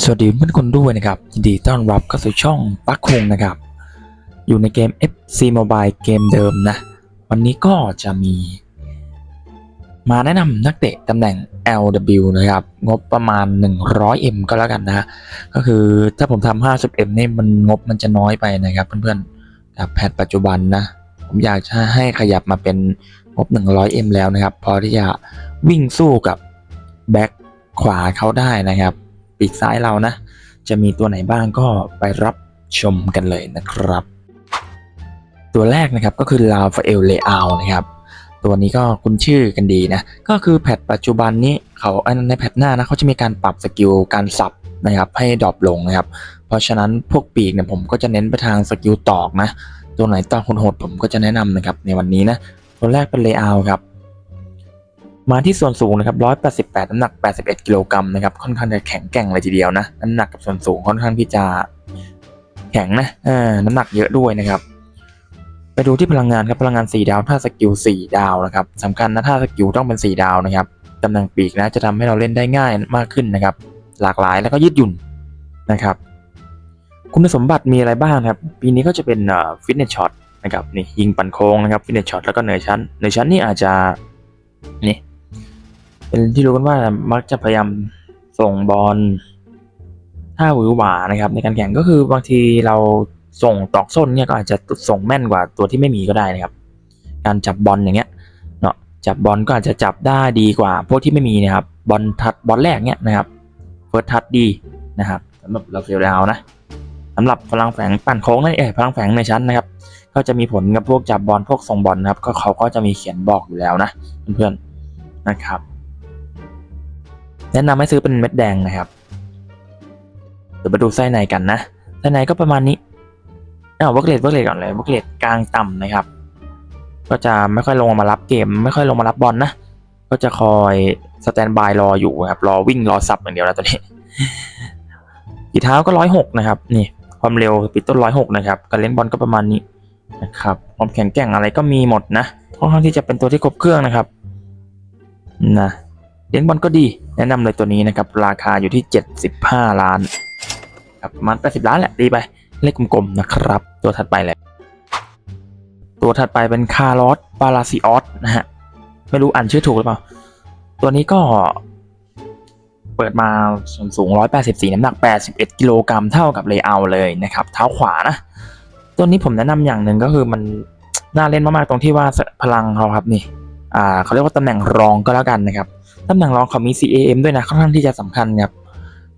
สวัสดีเพื่อนคนด้วยนะครับ ยินดีต้อนรับเข้าสู่ช่องปักคงนะครับ อยู่ในเกม FC Mobile เกมเดิมนะ วันนี้ก็จะมี มาแนะนำนักเตะตำแหน่ง LW นะครับ งบประมาณ 100M ก็แล้วกันนะ ก็คือถ้าผมทำ 50M นี่มันงบมันจะน้อยไปนะครับ เพื่อนๆกับแพทปัจจุบันนะ ผมอยากจะให้ขยับมาเป็นงบ 100M แล้วนะครับ พอที่จะวิ่งสู้กับแบ็คขวาเขาได้นะครับ ปีกซ้ายเรานะ จะมีตัวไหนบ้างก็ไปรับชมกันเลยนะครับ ตัวแรกนะครับก็คือลาฟาเอลเลอานะครับตัวนี้ก็คุ้นชื่อกันดีนะ ก็คือแพทปัจจุบันนี้เขาในแพทหน้านะเขาจะมีการปรับสกิลการสับนะครับให้ดรอปลงนะครับ เพราะฉะนั้นพวกปีกเนี่ยผมก็จะเน้นไปทางสกิลตอกนะ ตัวไหนตอกคนโหดผมก็จะแนะนำนะครับในวันนี้นะ ตัวแรกเป็นเลอาครับ มาที่ส่วนสูงนะครับ 188 น้ำหนัก 81 กิโลกรัมนะครับ ค่อนข้างจะแข็งแกร่งเลยทีเดียวนะ น้ำหนักกับส่วนสูงค่อนข้างที่จะแข็งนะน้ำหนักเยอะด้วยนะครับ ไปดูที่พลังงานครับ พลังงาน 4 ดาว ถ้าสกิล 4 ดาวนะครับสำคัญนะ ถ้าสกิลต้องเป็น 4 ดาวนะครับ ตำแหน่งปีกนะ จะทำให้เราเล่นได้ง่ายมากขึ้นนะครับ หลากหลายแล้วก็ยืดหยุ่นนะครับ คุณสมบัติมีอะไรบ้างนะครับ ปีนี้ก็จะเป็นฟิตเนสช็อตนะครับ นี่ยิงปั่นโค้งนะครับ ฟิตเนสช็อตแล้วก็เหนือชั้น เหนือชั้นนี่อาจจะนี่ เป็นที่รู้กันว่ามักจะพยายามส่งบอลถ้าหวือหวานะครับ ในการแข่งก็คือบางทีเราส่งตอกส้นเนี่ยก็อาจจะส่งแม่นกว่าตัวที่ไม่มีก็ได้นะครับ การจับบอลอย่างเงี้ยเนาะจับบอลก็อาจจะจับได้ดีกว่า พวกที่ไม่มีนะครับบอลทัดบอลแรกเนี่ยนะครับเฟิร์สทัดดีนะครับสำหรับเราเฟลดาวนะสำหรับพลังแฝงปั่นโค้งนั่นเองพลังแฝงในชั้นนะครับ ก็จะมีผลกับพวกจับบอลพวกส่งบอลนะครับ ก็เขาก็จะมีเขียนบอกอยู่แล้วนะเพื่อนๆนะครับ แนะนำให้ซื้อเป็นเม็ดแดงนะครับ เดี๋ยวมาดูไส้ในกันนะ ไส้ในก็ประมาณนี้อ้าววกเลดวิร์กเลดก่อนเลยวิร์กเลดกลางต่ำนะครับ ก็จะไม่ค่อยลงมารับเกม ไม่ค่อยลงมารับบอลนะ ก็จะคอยสแตนบายรออยู่ครับ รอวิ่งรอซับอย่างเดียวนะตัวนี้กีเท้าก็ร้อยหกนะครับ นี่ ความเร็วปิดต้นร้อยหกนะครับ การเล่นบอลก็ประมาณนี้นะครับ ความแข็งแกร่งอะไรก็มีหมดนะค่อนข้างที่จะเป็นตัวที่ครบเครื่องนะครับ นะ เลี้ยงบอลก็ดีแนะนำเลยตัวนี้นะครับ ราคาอยู่ที่ 75 ล้านครับประมาณ80ล้านแหละดีไป เลขกลมๆนะครับ ตัวถัดไปเลยตัวถัดไปเป็นคาร์ลอสปาราซิออสนะฮะ ไม่รู้อ่านชื่อถูกหรือเปล่า ตัวนี้ก็เปิดมาส่วนสูง 184 น้ำหนัก 81 กิโลกรัมเท่ากับเลเอร์เลยนะครับ เท้าขวานะ ตัวนี้ผมแนะนำอย่างหนึ่งก็คือมันน่าเล่นมากๆตรงที่ว่าพลังเขาครับนี่ อ่าเขาเรียกว่าตำแหน่งรองก็แล้วกันนะครับ ตำแหน่งรองเขามี CAM ด้วยนะค่อนข้างที่จะสำคัญครับ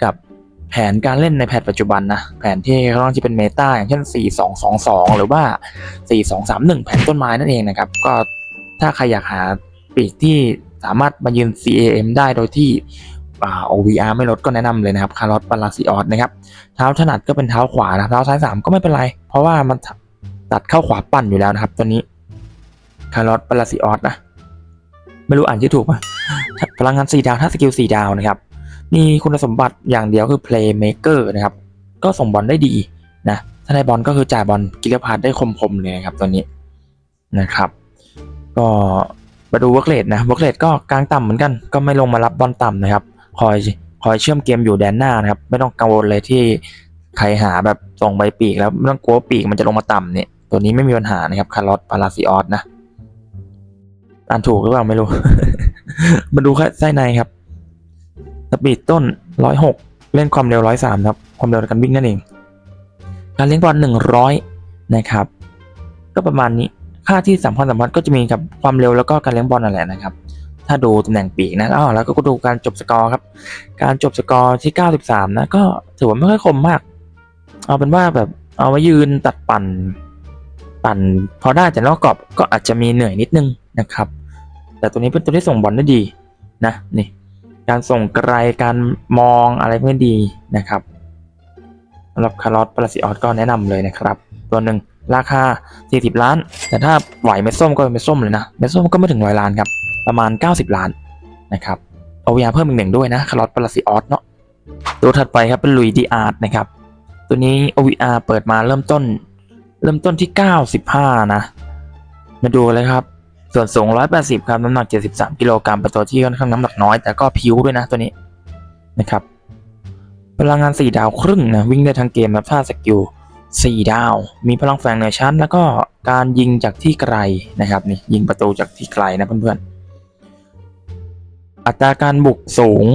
กับแผนการเล่นในแพทปัจจุบันนะแผนที่ค่อนข้างที่เป็นเมตาอย่างเช่น 4222 หรือว่า 4231 แผนต้นไม้นั่นเองนะครับ ก็ถ้าใครอยากหาปีกที่สามารถมายืน CAM ได้โดยที่ OVR ไม่ลดก็แนะนำเลยนะครับคาร์ลอสปาราซิออสนะครับเท้าถนัดก็เป็นเท้าขวานะเท้าซ้ายสามก็ไม่เป็นไร เพราะว่ามันตัดเข้าขวาปั่นอยู่แล้วนะครับ ตัวนี้คาร์ลอสปาราซิออสนะ ไม่รู้อ่านชื่ถูกป่ะพลังงาน4ดาวถ้าสกิล4ดาวนะครับ มีคุณสมบัติอย่างเดียวคือ playmaker นะครับ ก็ส่งบอลได้ดีนะ ถ้าได้บอลก็คือจ่ายบอลกิลพาร์ดได้คมๆเลยครับตัวนี้นะครับ ก็มาดูเวิร์กเลดนะเวิร์กเลดก็กลางต่ำเหมือนกัน ก็ไม่ลงมารับบอลต่ำนะครับ คอยคอยเชื่อมเกมอยู่แดนหน้านะครับ ไม่ต้องกังวลเลยที่ใครหาแบบส่งใบปีกแล้วไม่ต้องกลัวปีกมันจะลงมาต่ำเนี่ย ตัวนี้ไม่มีปัญหานะครับคาร์ลอสปาราซิออสนะ อ่านถูกหรือเปล่าไม่รู้ มาดูไส้ในครับสปีดต้นร้อยหกเล่นความเร็วร้อยสามครับ ความเร็วการวิ่งนั่นเอง การเลี้ยงบอลหนึ่งร้อยนะครับ ก็ประมาณนี้ค่าที่สำคัญสำคัญก็จะมีกับความเร็วแล้วก็การเลี้ยงบอลนั่นแหละนะครับ ถ้าดูตำแหน่งปีกนะอ้าวแล้วก็ดูการจบสกอร์ครับ การจบสกอร์ที่ 93 นะ ก็ถือว่าไม่ค่อยคมมาก เอาเป็นว่าแบบเอามายืนตัดปั่น ปั่นพอได้แต่นอกกรอบก็อาจจะมีเหนื่อยนิดนึงนะครับ แต่ตัวนี้เป็นตัวที่ส่งบอลได้ดีนะนี่การส่งไกลการมองอะไรพวกนี้ดีนะครับสำหรับคาร์ลอสปราซิออสก็แนะนำเลยนะครับ ตัวหนึ่งราคา 40 ล้าน แต่ถ้าไหวเม็ดส้มก็เป็นเม็ดส้มเลยนะเม็ดส้มก็ไม่ถึงร้อยล้านครับประมาณ 90 ล้านนะครับเอายาเพิ่มอีกหนึ่งด้วยนะคาร์ลอสปราซิออสเนาะตัวถัดไปครับเป็นลุยดีอาร์ตนะครับตัวนี้ OVR เปิดมาเริ่มต้น เริ่มต้นที่ 95 นะ มาดูเลยครับ ส่วนสูง 180 ครับ น้ำหนัก 73 กิโลกรัมเป็นตัวที่ค่อนข้างน้ำหนักน้อย แต่ก็พิ้วด้วยนะตัวนี้นะครับ พลังงาน 4 ดาวครึ่งนะ วิ่งได้ทั้งเกมแบบท่าสกิล 4 ดาว มีพลังแฝงเหนือชั้น แล้วก็การยิงจากที่ไกลนะครับนี่ยิงประตูจากที่ไกลนะเพื่อนๆ อัตราการบุกสูง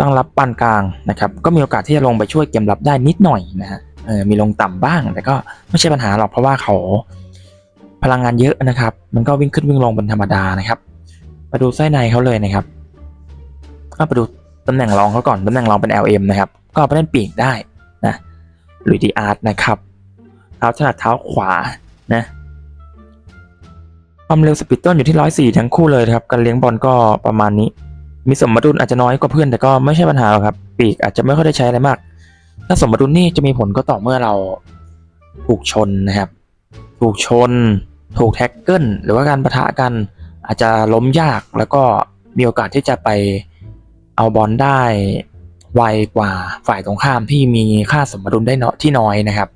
ตั้งรับปานกลางนะครับ ก็มีโอกาสที่จะลงไปช่วยเกมรับได้นิดหน่อยนะฮะ เออมีลงต่ำบ้าง แต่ก็ไม่ใช่ปัญหาหรอกเพราะว่าเขาพลังงานเยอะนะครับ มันก็วิ่งขึ้นวิ่งลงเป็นธรรมดานะครับมาดูไส้ในเขาเลยนะครับก็ไปดูตำแหน่งรองเขาก่อนตำแหน่งรองเป็น LM นะครับ ก็ไปเล่นปีกได้นะลุยดีอาร์ตนะครับเท้าถนัดเท้าขวานะความเร็วสปีดต้นอยู่ที่ร้อยสี่ทั้งคู่เลยครับ การเลี้ยงบอลก็ประมาณนี้ มีสมดุลอาจจะน้อยกว่าเพื่อนแต่ก็ไม่ใช่ปัญหาหรอกครับ ปีกอาจจะไม่ค่อยได้ใช้อะไรมาก ถ้าสมดุลนี่จะมีผลก็ต่อเมื่อเราถูกชนนะครับ ถูกชน ถูกแท็กเกิลหรือว่าการประทะกันอาจจะล้มยากแล้วก็มีโอกาสที่จะไปเอาบอลได้ไวกว่าฝ่ายตรงข้ามที่มีค่าสมดุลได้เนาะที่น้อยนะครับ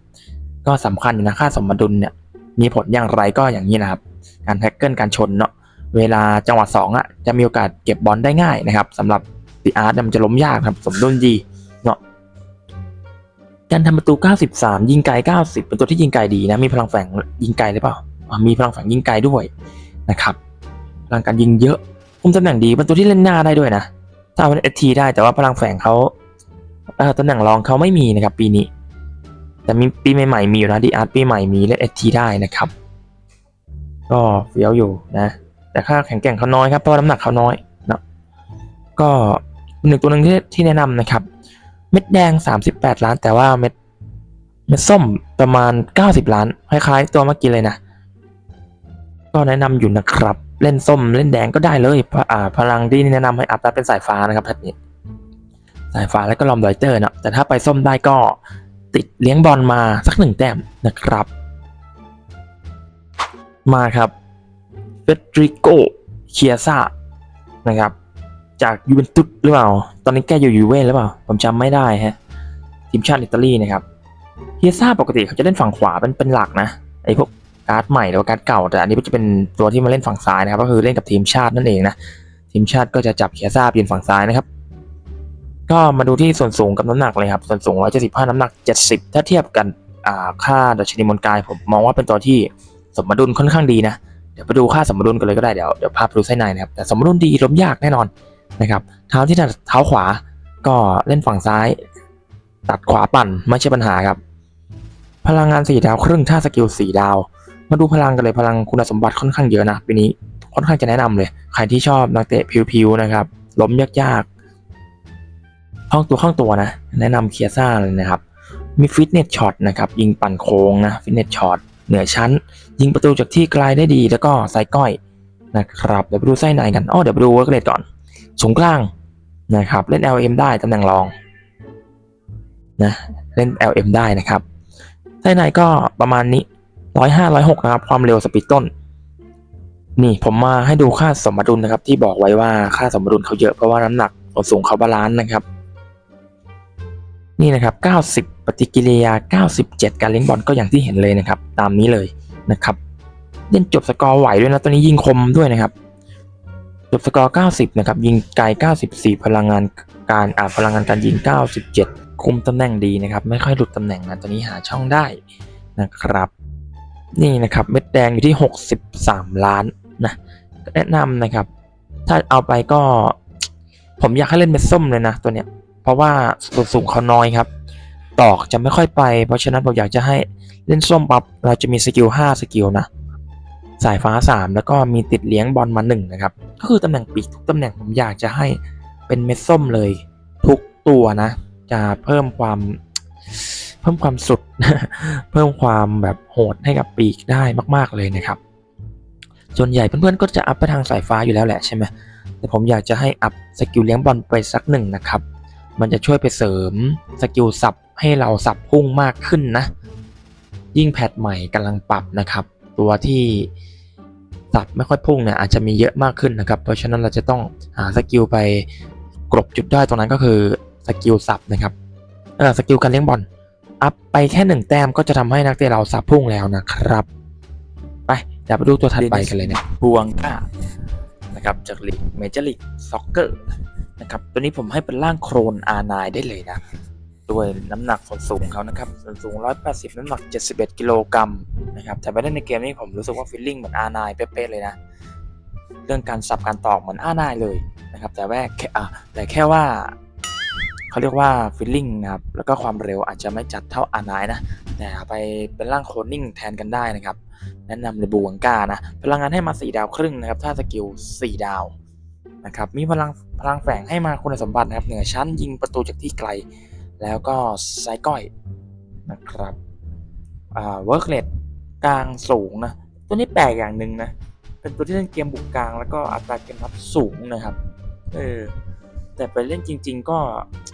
ก็สำคัญอยู่นะค่าสมดุลเนี่ยมีผลอย่างไรก็อย่างนี้นะครับ การแท็กเกิลการชนเนาะเวลาจังหวะสองอะจะมีโอกาสเก็บบอลได้ง่ายนะครับสำหรับดีอาร์ตมันจะล้มยากครับสมดุลดี การทำประตู 93 ยิงไกล 90 เป็นตัวที่ยิงไกลดีนะ มีพลังแฝงยิงไกลหรือเปล่า มีพลังแฝงยิงไกลด้วยนะครับ พลังการยิงเยอะ คุมตำแหน่งดี เป็นตัวที่เล่นหน้าได้ด้วยนะ ถ้าเป็นเอทีได้ แต่ว่าพลังแฝงเขาอ่อตำแหน่งรองเขาไม่มีนะครับ ปีนี้ แต่มีปีใหม่ๆมีอยู่นะดีอาร์ตปีใหม่มีเล่นเอทีได้นะครับ ก็เฟี้ยวอยู่นะ แต่ค่าแข็งแกร่งเขาน้อยครับ เพราะว่าน้ำหนักเขาน้อยเนาะ ก็หนึ่งตัวหนึ่งที่ที่แนะนำนะครับ เม็ดแดง 38 ล้าน แต่ว่าเม็ดเม็ดส้มประมาณ 90 ล้าน คล้ายๆ ตัวเมื่อกี้เลยนะ ก็แนะนำอยู่นะครับ เล่นส้มเล่นแดงก็ได้เลยพพลังที่แนะนำให้อัพได้เป็นสายฟ้านะครับทัดนี้สายฟ้าแล้วก็ลอมไดเตอร์เนาะแต่ถ้าไปส้มได้ก็ติดเลี้ยงบอลมาสักหนึ่งแต้มนะครับ มาครับเฟดริโกเคียซ่านะครับ จากยูเวนตุสหรือเปล่า ตอนนี้แกอยู่ยูเว่นหรือเปล่า ผมจำไม่ได้ฮะ ทีมชาติอิตาลีนะครับเคียซ่าปกติเขาจะเล่นฝั่งขวาเป็นเป็นหลักนะ ไอ้พวกการ์ดใหม่หรือว่าการ์ดเก่า แต่อันนี้จะเป็นตัวที่มาเล่นฝั่งซ้ายนะครับ ก็คือเล่นกับทีมชาตินั่นเองนะ ทีมชาติก็จะจับเคียซ่าเปลี่ยนฝั่งซ้ายนะครับ ก็มาดูที่ส่วนสูงกับน้ำหนักเลยครับ ส่วนสูง 175 น้ำหนัก 70 ถ้าเทียบกันอ่าค่าดัชนีมวลกายผมมองว่าเป็นตัวที่สมดุลค่อนข้างดีนะ เดี๋ยวไปดูค่าสมดุลกันเลยก็ได้ เดี๋ยวเดี๋ยวพาไปดูไส้ในนะครับ แต่สมดุลดีล้มยากแน่นอน นะครับเท้าที่ถนัดเท้าขวาก็เล่นฝั่งซ้าย ตัดขวาปั่นไม่ใช่ปัญหาครับ พลังงานสี่ดาวครึ่งท่าสกิลสี่ดาว มาดูพลังกันเลยพลังคุณสมบัติค่อนข้างเยอะนะปีนี้ค่อนข้างจะแนะนำเลย ใครที่ชอบนักเตะผิวๆนะครับล้มยากๆห้องตัวข้างตัวนะ แนะนำเคียซ่าเลยนะครับ มีฟิตเนสช็อตนะครับยิงปั่นโค้งนะฟิตเนสช็อตเหนือชั้น ยิงประตูจากที่ไกลได้ดีแล้วก็ไซก้อยนะครับเดี๋ยวไปดูไส้ในกันอ้อเดี๋ยวไปดูเวิร์กเลดก่อน สูงกลางนะครับเล่น LM ได้ตำแหน่งรองนะเล่น LM ได้นะครับไส้ในก็ประมาณนี้ร้อยห้าร้อยหกนะครับ ความเร็วสปีดต้น นี่ผมมาให้ดูค่าสมดุลนะครับ ที่บอกไว้ว่าค่าสมดุลเขาเยอะเพราะว่าน้ำหนักส่วนสูงเขาบาลานซ์นะครับ นี่นะครับ90ปฏิกิริยา97การเลี้ยงบอลก็อย่างที่เห็นเลยนะครับ ตามนี้เลยนะครับ เล่นจบสกอร์ไหวด้วยนะตัวนี้ยิงคมด้วยนะครับ จบสกอร์ 90 นะครับ ยิงไกล 94 พลังงานการอ่าพลังงานการยิง 97 คุมตำแหน่งดีนะครับ ไม่ค่อยหลุดตำแหน่งนะตัวนี้หาช่องได้นะครับ นี่นะครับ เม็ดแดงอยู่ที่ 63 ล้านนะแนะนำนะครับ ถ้าเอาไปก็ ผมอยากให้เล่นเม็ดส้มเลยนะตัวเนี้ย เพราะว่าส่วนสูงเขาน้อยครับ ตอกจะไม่ค่อยไป เพราะฉะนั้นผมอยากจะให้เล่นส้มปับเราจะมีสกิล 5 สกิลนะ สายฟ้า 3 แล้วก็มีติดเลี้ยงบอลมา1นะครับ ก็คือตำแหน่งปีกทุกตำแหน่งผมอยากจะให้เป็นเม็ดส้มเลยทุกตัวนะ จะเพิ่มความเพิ่มความสุด เพิ่มความแบบโหดให้กับปีกได้มาก ๆเลยนะครับ ส่วนใหญ่เพื่อนๆก็จะอัพไปทางสายฟ้าอยู่แล้วแหละใช่ไหมแต่ผมอยากจะให้อัพสกิลเลี้ยงบอลไปสักหนึ่งนะครับ มันจะช่วยไปเสริมสกิลสับให้เราสับพุ่งมากขึ้นนะ ยิ่งแพทใหม่กำลังปรับนะครับ ตัวที่ สับไม่ค่อยพุ่งเนี่ยอาจจะมีเยอะมากขึ้นนะครับ เพราะฉะนั้นเราจะต้องหาสกิลไปกลบจุดด้อยตรงนั้นก็คือสกิลสับนะครับเออสกิลการเลี้ยงบอลอัพไปแค่หนึ่งแต้มก็จะทำให้นักเตะเราสับพุ่งแล้วนะครับ ไปเดี๋ยวไปดูตัวถัดไปกันเลยนะบวงก้านะครับจากลีกเมเจอร์ลีกซ็อกเกอร์นะครับตัวนี้ผมให้เป็นร่างโครน R9 ไนได้เลยนะ ด้วยน้ำหนักส่วนสูงเขานะครับส่วนสูง 180 น้ำหนัก 71 กิโลกรัมนะครับแต่ไปเล่นในเกมนี้ผมรู้สึกว่าฟีลลิ่งเหมือน R9 เป๊ะๆเลยนะ เรื่องการสับการตอกเหมือน R9 เลยนะครับแต่ว่าแค่แต่แค่ว่าเขาเรียกว่าฟีลลิ่งนะครับแล้วก็ความเร็วอาจจะไม่จัดเท่า R9 นะแต่ไปเป็นร่างโคลนนิ่งแทนกันได้นะครับแนะนำเลยบูวังกานะพลังงานให้มา 4 ดาวครึ่งนะครับถ้าสกิล 4 ดาวนะครับมีพลังพลังแฝงให้มาคุณสมบัตินะครับเหนือชั้นยิงประตูจากที่ไกล แล้วก็ไซก้อยนะครับอ่าเวิร์กเลดกลางสูงนะ ตัวนี้แปลกอย่างหนึ่งนะ เป็นตัวที่เล่นเกมบุกกลาง แล้วก็อัตราเกมรับสูงนะครับ เออ แต่ไปเล่นจริง ๆ ก็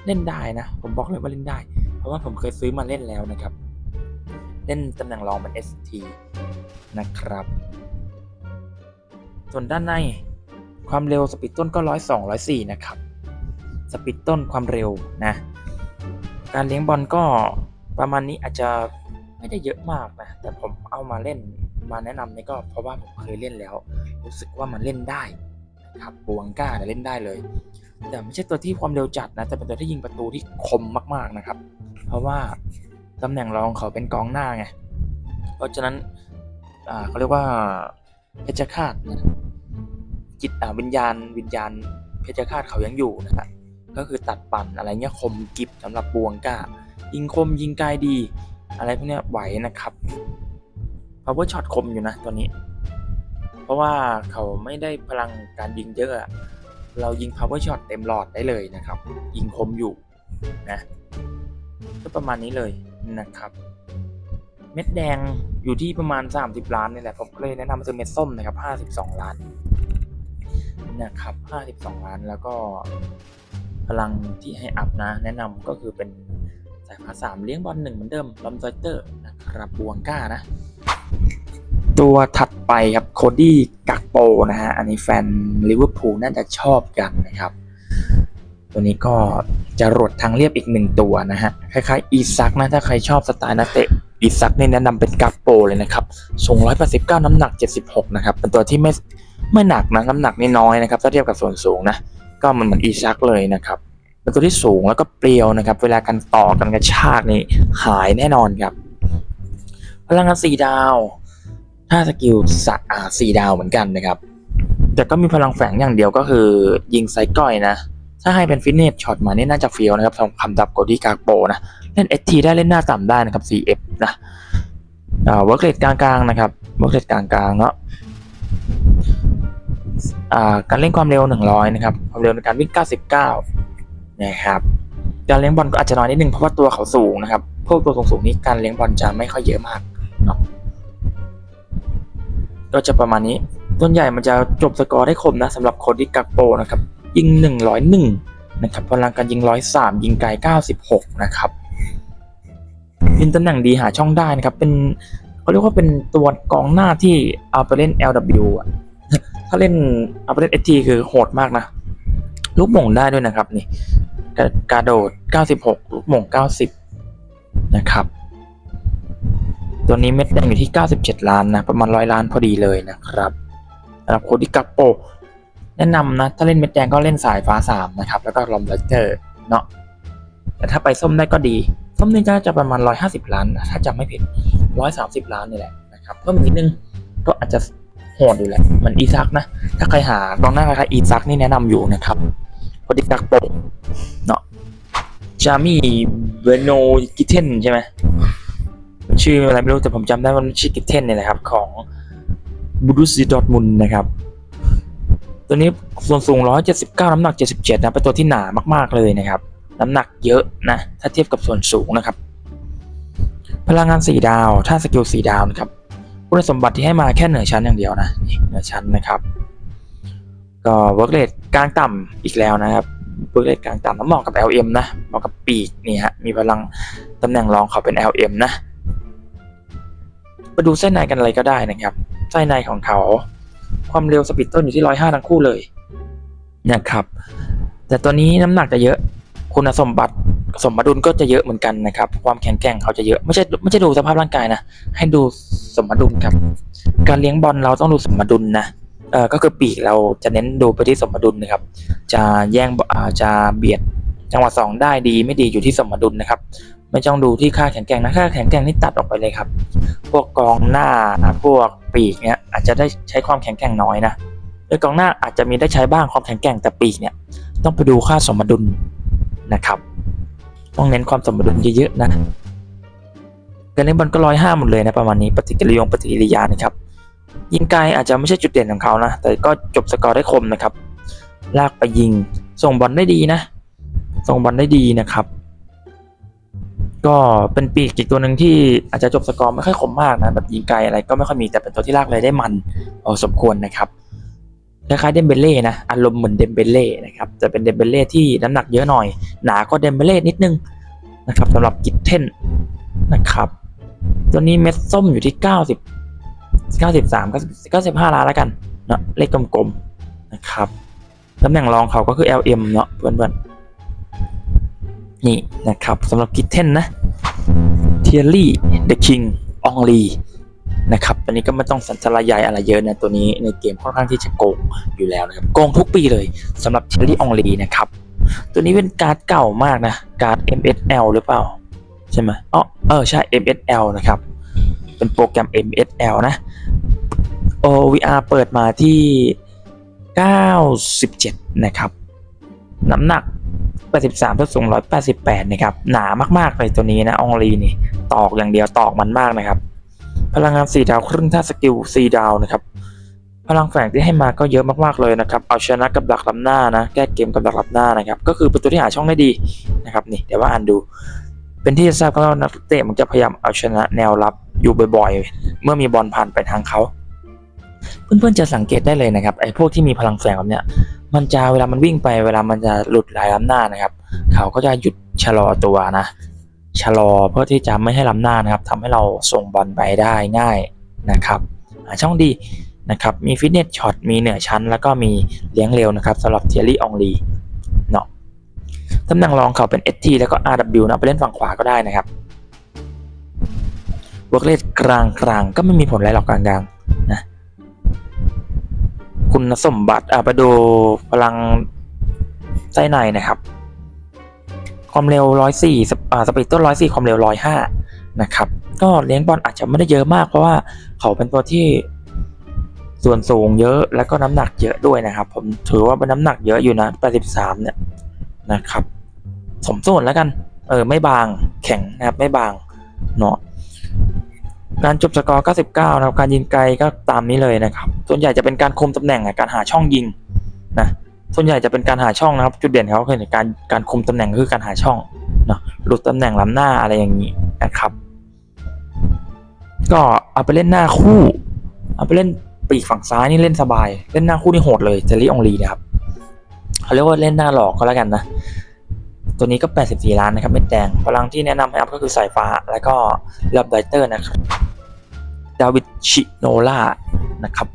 เล่นได้นะ ผมบอกเลยว่าเล่นได้ เพราะว่าผมเคยซื้อมาเล่นแล้วนะครับ เล่นตำแหน่งรองเป็น ST นะครับ ส่วนด้านในความเร็วสปีดต้นก็ร้อยสองร้อยสี่นะครับ สปีดต้นความเร็วนะ การเลี้ยงบอลก็ประมาณนี้อาจจะไม่ได้เยอะมากนะ แต่ผมเอามาเล่นมาแนะนำนี่ก็เพราะว่าผมเคยเล่นแล้ว รู้สึกว่ามันเล่นได้นะครับบวงก้าเนี่ยเล่นได้เลย แต่ไม่ใช่ตัวที่ความเร็วจัดนะ แต่เป็นตัวที่ยิงประตูที่คมมากๆนะครับ เพราะว่าตำแหน่งรองเขาเป็นกองหน้าไง เพราะฉะนั้นเขาเรียกว่าเพชฌฆาตนะจิตอาวิญญาณ วิญญาณเพชฌฆาตเขายังอยู่นะฮะ ก็คือตัดปั่นอะไรเงี้ยคมกิบสำหรับบวงก้า ยิงคมยิงไกลดี อะไรพวกเนี้ยไหวนะครับ power shot คมอยู่นะตัวนี้ เพราะว่าเขาไม่ได้พลังการยิงเยอะอะ เรายิง power shot เต็มหลอดได้เลยนะครับ ยิงคมอยู่นะก็ประมาณนี้เลยนะครับ เม็ดแดงอยู่ที่ประมาณ 30 ล้านนี่แหละผมก็เลยแนะนำซื้อเม็ดส้มนะครับ 52 ล้านนะครับ 52 ล้านแล้วก็ พลังที่ให้อัพนะ แนะนำก็คือเป็นสายฟ้าสามเลี้ยงบอลหนึ่งเหมือนเดิมลอมซอยเตอร์นะครับบวงก้านะ ตัวถัดไปครับโคดี้กักโปนะฮะ อันนี้แฟนลิเวอร์พูลน่าจะชอบกันนะครับ ตัวนี้ก็จะรวดทางเรียบอีกหนึ่งตัวนะฮะ คล้ายๆอีซักนะ ถ้าใครชอบสไตล์นักเตะอีซักนี่แนะนำเป็นกักโปเลยนะครับสูง 189 น้ำหนัก 76 นะครับ เป็นตัวที่ไม่ไม่หนักนะน้ำหนักนี่น้อยนะครับถ้าเทียบกับส่วนสูงนะ ก็มันเหมือนอีซักเลยนะครับเป็นตัวที่สูงแล้วก็เปรียวนะครับ เวลากันต่อกันกระชากนี่หายแน่นอนครับ พลังงานสี่ดาวถ้าสกิลสะอาสี่ดาวเหมือนกันนะครับ แต่ก็มีพลังแฝงอย่างเดียวก็คือยิงไซก้อยนะ ถ้าให้เป็นฟิตเนสช็อตมานี่น่าจะเฟียวนะครับสำคำดับโกดี้กากโปนะ เล่น ST ได้เล่นหน้าต่ำได้นะครับ CF นะอ่าเวิร์กเลดกลางๆนะครับเวิร์กเลดกลางๆเนาะ การเล่นความเร็ว 100 นะครับ ความเร็วในการวิ่ง 99 นะครับ การเลี้ยงบอลก็อาจจะน้อยนิดนึงเพราะว่าตัวเขาสูงนะครับ พวกตัวสูงๆนี้การเลี้ยงบอลจะไม่ค่อยเยอะมากเนาะ ก็จะประมาณนี้ ส่วนใหญ่มันจะจบสกอร์ได้คมนะสำหรับคนที่กักโปนะครับ ยิง 101 นะครับพลังการยิง 103 ยิงไกล 96 นะครับยินตำแหน่งดีหาช่องได้นะครับ เป็นเขาเรียกว่าเป็นตัวกองหน้าที่เอาไปเล่น LW อะ ถ้าเล่นเอาไปเล่น ST คือโหดมากนะ ลูกหม่งได้ด้วยนะครับนี่กระกระโดด 96 ลูกหม่ง 90 นะครับ ตัวนี้เม็ดแดงอยู่ที่ 97 ล้านนะ ประมาณ 100 ล้านพอดีเลยนะครับสำหรับโคดิกัปโป แนะนำนะ ถ้าเล่นเม็ดแดงก็เล่นสายฟ้า 3 นะครับ แล้วก็ลอมไลเตอร์เนาะแต่ถ้าไปส้มได้ก็ดี ส้มนี่ก็จะประมาณ 150 ล้านนะถ้าจำไม่ผิด 130 ล้านนี่แหละนะครับเพิ่มอีกนิดนึงก็อาจจะ โหดอยู่แหละเหมันอีซักนะ ถ้าใครหากองหน้าใครอีซักนี่แนะนำอยู่นะครับโคดิกัปโปเนาะจามี่เวโนกิเทนใช่ไหมชื่ออะไรไม่รู้แต่ผมจำได้ว่าชื่อกิเทนเนี่ยแหละครับของบูรุสีดอร์ทมุนนะครับ ตัวนี้ส่วนสูง 179 น้ำหนัก 77 นะเป็นตัวที่หนามาก ๆ เลยนะครับ น้ำหนักเยอะนะ ถ้าเทียบกับส่วนสูงนะครับ พลังงาน 4 ดาว ถ้าสกิล 4 ดาวนะครับ คุณสมบัติที่ให้มาแค่เหนือชั้นอย่างเดียวนะเหนือชั้นนะครับก็เวิร์กเลดกลางต่ำอีกแล้วนะครับเวิร์กเลดกลางต่ำแล้วเหมาะกับ LM นะเหมาะกับปีกนี่ฮะมีพลังตำแหน่งรองเขาเป็น LM นะมาดูไส้นในกันอะไรก็ได้นะครับไส้ในของเขา ความเร็วสปีดต้นอยู่ที่ร้อยห้าทั้งคู่เลยนะครับแต่ตัวนี้น้ำหนักจะเยอะ คุณสมบัติ สมดุลก็จะเยอะเหมือนกันนะครับ ความแข็งแกร่งเขาจะเยอะไม่ใช่ไม่ใช่ดูสภาพร่างกายนะให้ดูสมดุลครับ การเลี้ยงบอลเราต้องดูสมดุลนะเออก็คือปีกเราจะเน้นดูไปที่สมดุลนะครับ จะแย่งอ่าจะเบียดจังหวะสองได้ดีไม่ดีอยู่ที่สมดุลนะครับ ไม่ต้องดูที่ค่าแข็งแกร่งนะค่าแข็งแกร่งนี่ตัดออกไปเลยครับ พวกกองหน้าพวกปีกเนี่ยอาจจะได้ใช้ความแข็งแกร่งน้อยนะโดยกองหน้าอาจจะมีได้ใช้บ้างความแข็งแกร่งแต่ปีกเนี่ยต้องไปดูค่าสมดุลนะครับ ต้องเน้นความสมดุลเยอะๆนะการเล่นบอลก็ร้อยห้าหมดเลยนะประมาณนี้ปฏิกิริยงปฏิกิริยานะครับ ยิงไกลอาจจะไม่ใช่จุดเด่นของเขานะ แต่ก็จบสกอร์ได้คมนะครับ ลากไปยิง ส่งบอลได้ดีนะ ส่งบอลได้ดีนะครับ ก็เป็นปีกอีกตัวหนึ่งที่อาจจะจบสกอร์ไม่ค่อยคมมากนะแบบยิงไกลอะไรก็ไม่ค่อยมีแต่เป็นตัวที่ลากเลยได้มันพอสมควรนะครับ คล้ายๆเดมเบเล่นะอารมณ์เหมือนเดมเบเล่นะครับจะเป็นเดมเบเล่ที่น้ำหนักเยอะหน่อย หนาก็เดมเบเล่นิดนึงนะครับสำหรับกิทเทนนะครับตัวนี้เม็ดส้มอยู่ที่ 90 93 90 95 ล้านแล้วกันเนาะเลขกลมๆนะครับตำแหน่งรองเขาก็คือ LM เนาะเพื่อนๆนี่นะครับสำหรับกิทเทนนะเทียรี่เดอะคิงอองลี นะครับตัวนี้ก็ไม่ต้องสัญชาตญาณอะไรเยอะนะตัวนี้ในเกมค่อนข้างที่จะโกงอยู่แล้วนะครับโกงทุกปีเลยสำหรับเทียรี่อองลีนะครับตัวนี้เป็นการ์ดเก่ามากนะการ์ด MSL หรือเปล่าใช่ไหมอ๋อเออใช่ MSL นะครับเป็นโปรแกรม MSL นะ OVR เปิดมาที่ 97 นะครับน้ำหนัก 83ส่วนสูง 188 นะครับ หนามาก ๆ เลยตัวนี้นะ อองลีนี่ ตอกอย่างเดียวตอกมันมากนะครับ พลังงาน 4 ดาวครึ่งท่าสกิล 4 ดาวนะครับ พลังแฝงที่ให้มาก็เยอะมากๆเลยนะครับ เอาชนะกับดักล้ำหน้านะ แก้เกมกับดักล้ำหน้านะครับ ก็คือเป็นตัวที่หาช่องได้ดีนะครับนี่เดี๋ยวว่าอ่านดู เป็นที่ทราบกันว่านักเตะมันจะพยายามเอาชนะแนวรับอยู่บ่อยๆ เมื่อมีบอลผ่านไปทางเขา เพื่อนๆจะสังเกตได้เลยนะครับไอ้พวกที่มีพลังแฝงแบบเนี้ยมันจะเวลามันวิ่งไปเวลามันจะหลุดลายล้ำหน้านะครับ เขาก็จะหยุดชะลอตัวนะ ชะลอเพื่อที่จะไม่ให้ล้ำหน้านะครับทำให้เราส่งบอลไปได้ง่ายนะครับช่องดีนะครับมีฟิตเนสช็อตมีเหนือชั้น แล้วก็มีเลี้ยงเร็วนะครับสำหรับเทียรี่อองลีเนาะตำแหน่งรองเขาเป็น ST แล้วก็ RW นะไปเล่นฝั่งขวาก็ได้นะครับเวิร์กเลสกลางกลางก็ไม่มีผลอะไรหรอกกลางกลางนะคุณสมบัติอะไปดูพลังไส้ในนะครับ ความเร็ว 104สปอ่าสปีดต้น104 ความเร็ว 105 นะครับ ก็เลี้ยงบอลอาจจะไม่ได้เยอะมากเพราะว่าเขาเป็นตัวที่ส่วนสูงเยอะแล้วก็น้ำหนักเยอะด้วยนะครับ ผมถือว่าเป็นน้ำหนักเยอะอยู่นะ83เนี่ยนะครับ สมส่วนแล้วกัน เออไม่บางแข็งนะครับไม่บางเนาะการจบสกอร์ 99 นะครับ การยิงไกลก็ตามนี้เลยนะครับ ส่วนใหญ่จะเป็นการคุมตำแหน่งอะการหาช่องยิงนะ ส่วนใหญ่จะเป็นการหาช่องนะครับ จุดเด่นเขาคือการการคุมตำแหน่งคือการหาช่องเนาะหลุดตำแหน่งล้ำหน้าอะไรอย่างนี้นะครับ ก็เอาไปเล่นหน้าคู่เอาไปเล่นปีกฝั่งซ้ายนี่เล่นสบาย เล่นหน้าคู่นี่โหดเลยเจลลี่องลีนะครับเขาเรียกว่าเล่นหน้าหลอกก็แล้วกันนะตัวนี้ก็ 84 ล้านนะครับเม็ดแดงพลังที่แนะนำให้อัพก็คือสายฟ้า แล้วก็ลับไดเตอร์นะครับดาวิดชิโนล่านะครับ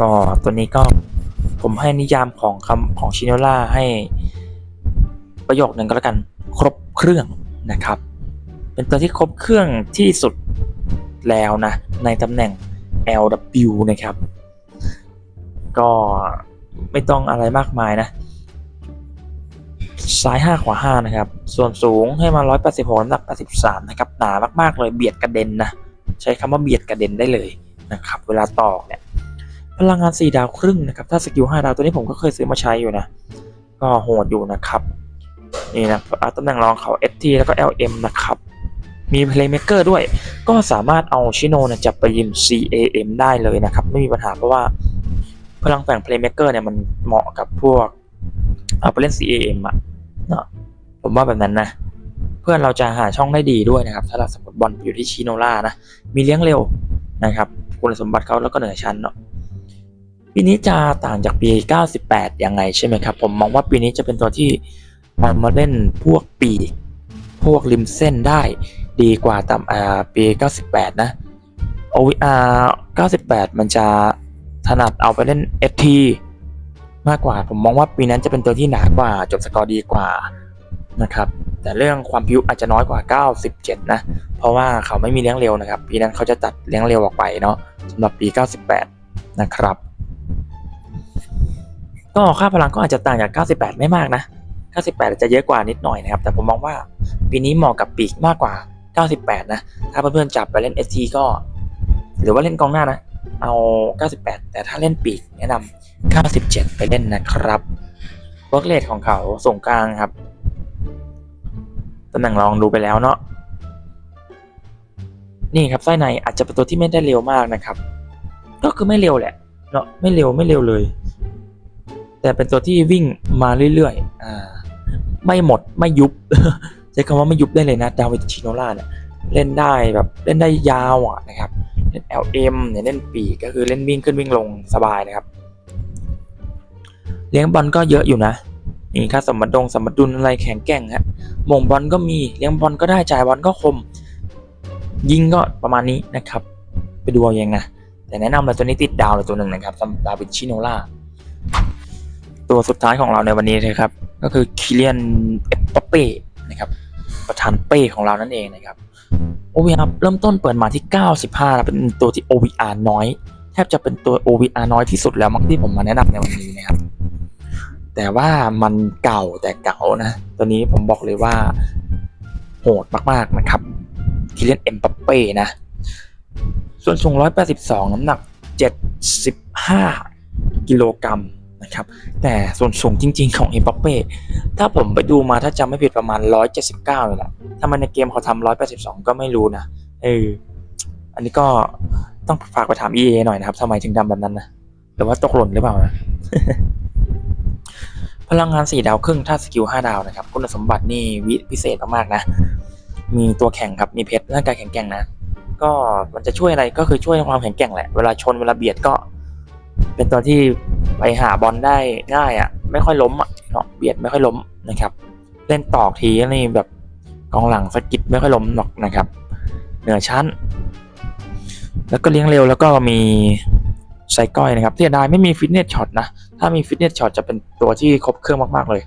ก็ตัวนี้ก็ ผมให้นิยามของคำของชิโนล่าให้ประโยคหนึ่งก็แล้วกัน ครบเครื่องนะครับ เป็นตัวที่ครบเครื่องที่สุดแล้วนะ ในตำแหน่ง LW นะครับ ก็ไม่ต้องอะไรมากมายนะ ซ้าย 5 ขวา 5 นะครับ ส่วนสูงให้มา 186น้ำหนัก 83 นะครับ หนามาก ๆ เลยเบียดกระเด็นนะ ใช้คำว่าเบียดกระเด็นได้เลยนะครับ เวลาตอกเนี่ย พลังงาน 4 ดาวครึ่งนะครับ ถ้าสกิล 5 ดาวตัวนี้ผมก็เคยซื้อมาใช้อยู่นะ ก็โหดอยู่นะครับ นี่นะตำแหน่งรองเขา ST แล้วก็ LM นะครับ มี Playmaker ด้วย ก็สามารถเอาชิโนเนี่จับไปยิม CAM ได้เลยนะครับ ไม่มีปัญหาเพราะว่าพลังแฝง Playmaker เนี่ยมันเหมาะกับพวกเอาไปเล่น CAM อะเนาะผมว่าแบบนั้นนะ เพื่อนเราจะหาช่องได้ดีด้วยนะครับ ถ้าเราสมมติบอลอยู่ที่ชิโนล่านะ มีเลี้ยงเร็วนะครับ คุณสมบัติเขาแล้วก็เหนือชั้นเนาะ ปีนี้จะต่างจากปี 98 ยังไงใช่ไหมครับ ผมมองว่าปีนี้จะเป็นตัวที่เอามาเล่นพวกปีก พวกริมเส้นได้ดีกว่าตามอ่ปี 98 นะ OVR 98 มันจะถนัดเอาไปเล่น FT มากกว่า ผมมองว่าปีนั้นจะเป็นตัวที่หนากว่าจบสกอร์ดีกว่านะครับ แต่เรื่องความพิวอาจจะน้อยกว่า 97 นะ เพราะว่าเขาไม่มีเลี้ยงเร็วนะครับ ปีนั้นเขาจะตัดเลี้ยงเร็วออกไปเนาะสำหรับปี 98 นะครับ ก็ค่าพลังก็อาจจะต่างจาก 98 ไม่มากนะ 98จะเยอะกว่านิดหน่อยนะครับ แต่ผมมองว่าปีนี้เหมาะกับปีกมากกว่า 98 นะ ถ้าเพื่อนๆจับไปเล่น ST ก็ หรือว่าเล่นกองหน้านะ เอา 98 แต่ถ้าเล่นปีกแนะนำ97 ไปเล่นนะครับเวิร์กเลทของเขาส่งกลางครับตำแหน่งรองดูไปแล้วเนาะนี่ครับไส้ในอาจจะเป็นตัวที่ไม่ได้เร็วมากนะครับ ก็คือไม่เร็วแหละเนาะไม่เร็วไม่เร็วเลย แต่เป็นตัวที่วิ่งมาเรื่อยๆอ่าไม่หมดไม่ยุบใช้คำว่าไม่ยุบได้เลยนะดาวิดชิโนล่าเนี่ยเล่นได้แบบเล่นได้ยาวอะนะครับเล่น LM เนี่ยเล่นปีกก็คือเล่นวิ่งขึ้นวิ่งลงสบายนะครับ เลี้ยงบอลก็เยอะอยู่นะนี่ค่าสมดุลสมดุลอะไรแข็งแกร่งฮะมงบอลก็มีเลี้ยงบอลก็ได้จ่ายบอลก็คม ยิงก็ประมาณนี้นะครับ ไปดูเอาเองนะแต่แนะนำเลยตัวนี้ติดดาวเลยตัวหนึ่งนะครับสำหรับดาวิดชิโนล่า ตัวสุดท้ายของเราในวันนี้นะครับ ก็คือคิเลียนเอปเป้นะครับ ประธานเป้ของเรานั่นเองนะครับ OVR เริ่มต้นเปิดมาที่ 95นะเป็นตัวที่ OVR น้อย แทบจะเป็นตัว OVR น้อยที่สุดแล้วมั้งที่ผมมาแนะนำในวันนี้นะครับ แต่ว่ามันเก่าแต่เก่านะ ตัวนี้ผมบอกเลยว่า โหดมากๆนะครับคิเลียนเอ็มปัปเป้นะ ส่วนสูง 182 น้ำหนัก 75 กิโลกรัม นะครับ แต่ส่วนสูงจริง ๆ ของเอ็มปัปเป้ถ้าผมไปดูมาถ้าจำไม่ผิดประมาณ 179เลยแหละถ้ามันในเกมเขาทำ182 ก็ไม่รู้นะเอออันนี้ก็ต้องฝากไปถาม EA หน่อยนะครับทำไมถึงดำแบบนั้นนะหรือว่าตกหล่นหรือเปล่านะพลังงาน 4 ดาวครึ่งถ้าสกิล 5 ดาวนะครับ คุณสมบัตินี่วิพิเศษมากๆนะ มีตัวแข่งครับ มีเพชรร่างกายแข็งแกร่งนะ ก็มันจะช่วยอะไรก็คือช่วยความแข็งแกร่งแหละ เวลาชนเวลาเบียดก็ เป็นตัวที่ไปหาบอลได้ง่ายอะ ไม่ค่อยล้มอะเนาะเบียดไม่ค่อยล้มนะครับ เล่นตอกทีนี่แบบกองหลังสกิดไม่ค่อยล้มหรอกนะครับ เหนือชั้น แล้วก็เลี้ยงเร็วแล้วก็มีไซก้อยนะครับเสียดายไม่มีฟิตเนสช็อตนะ ถ้ามีฟิตเนสช็อตจะเป็นตัวที่ครบเครื่องมาก ๆ เลย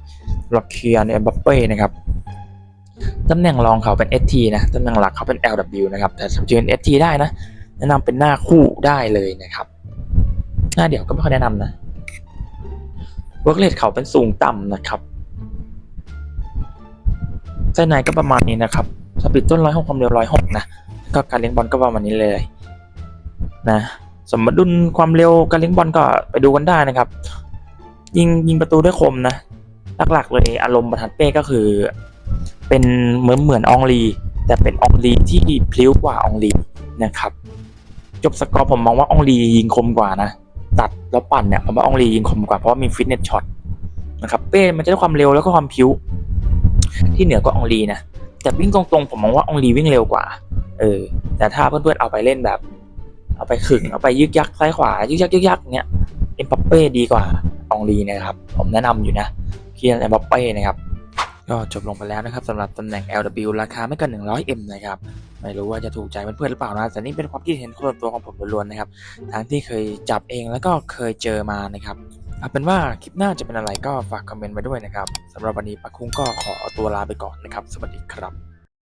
ล็อกเคียร์เอ็มบัปเป้นะครับตำแหน่งรองเขาเป็น ST นะตำแหน่งหลักเขาเป็น LW นะครับ แต่สำยืน ST ได้นะ แนะนำเป็นหน้าคู่ได้เลยนะครับ หน้าเดี่ยวก็ไม่ค่อยแนะนำนะเวิร์กเลทเขาเป็นสูงต่ำนะครับเส้นในก็ประมาณนี้นะครับสปีดต้นร้อยหกความเร็วร้อยหกนะก็การเลี้ยงบอลก็ประมาณนี้เลยนะสมดุลความเร็วการเลี้ยงบอลก็ไปดูกันได้นะครับ ยิงยิงประตูด้วยคมนะหลักๆเลยอารมณ์ประทัดเป้ก็คือ เป็นเหมือนเหมือนองลี แต่เป็นองลีที่พลิ้วกว่าองลีนะครับ จบสกอร์ผมมองว่าองลียิงคมกว่านะ ตัดแล้วปั่นเนี่ยผมว่าอองลียิงคมกว่าเพราะว่ามีฟิตเนสช็อตนะครับเป้มันจะได้ความเร็วแล้วก็ความพิ้วที่เหนือกว่าอองลีนะแต่วิ่งตรงๆผมมองว่าอองลีวิ่งเร็วกว่า เออ แต่ถ้าเพื่อนๆเอาไปเล่นแบบ เอาไปขึงเอาไปยึกยักซ้ายขวายึกยักยึกยักเนี้ยเอ็มบัปเป้ดีกว่าอองลีนะครับ ผมแนะนำอยู่นะเคียนเอ็มบัปเป้นะครับก็จบลงไปแล้วนะครับสำหรับตำแหน่ง LW ราคาไม่เกิน 100M นะครับ ไม่รู้ว่าจะถูกใจเพื่อนๆหรือเปล่านะแต่นี่เป็นความคิดเห็นส่วนตัวของผมล้วนๆนะครับทั้งที่เคยจับเองแล้วก็เคยเจอมานะครับเอาเป็นว่าคลิปหน้าจะเป็นอะไรก็ฝากคอมเมนต์ไว้ด้วยนะครับสำหรับวันนี้ปักคุ้งก็ขอตัวลาไปก่อนนะครับ สวัสดีครับ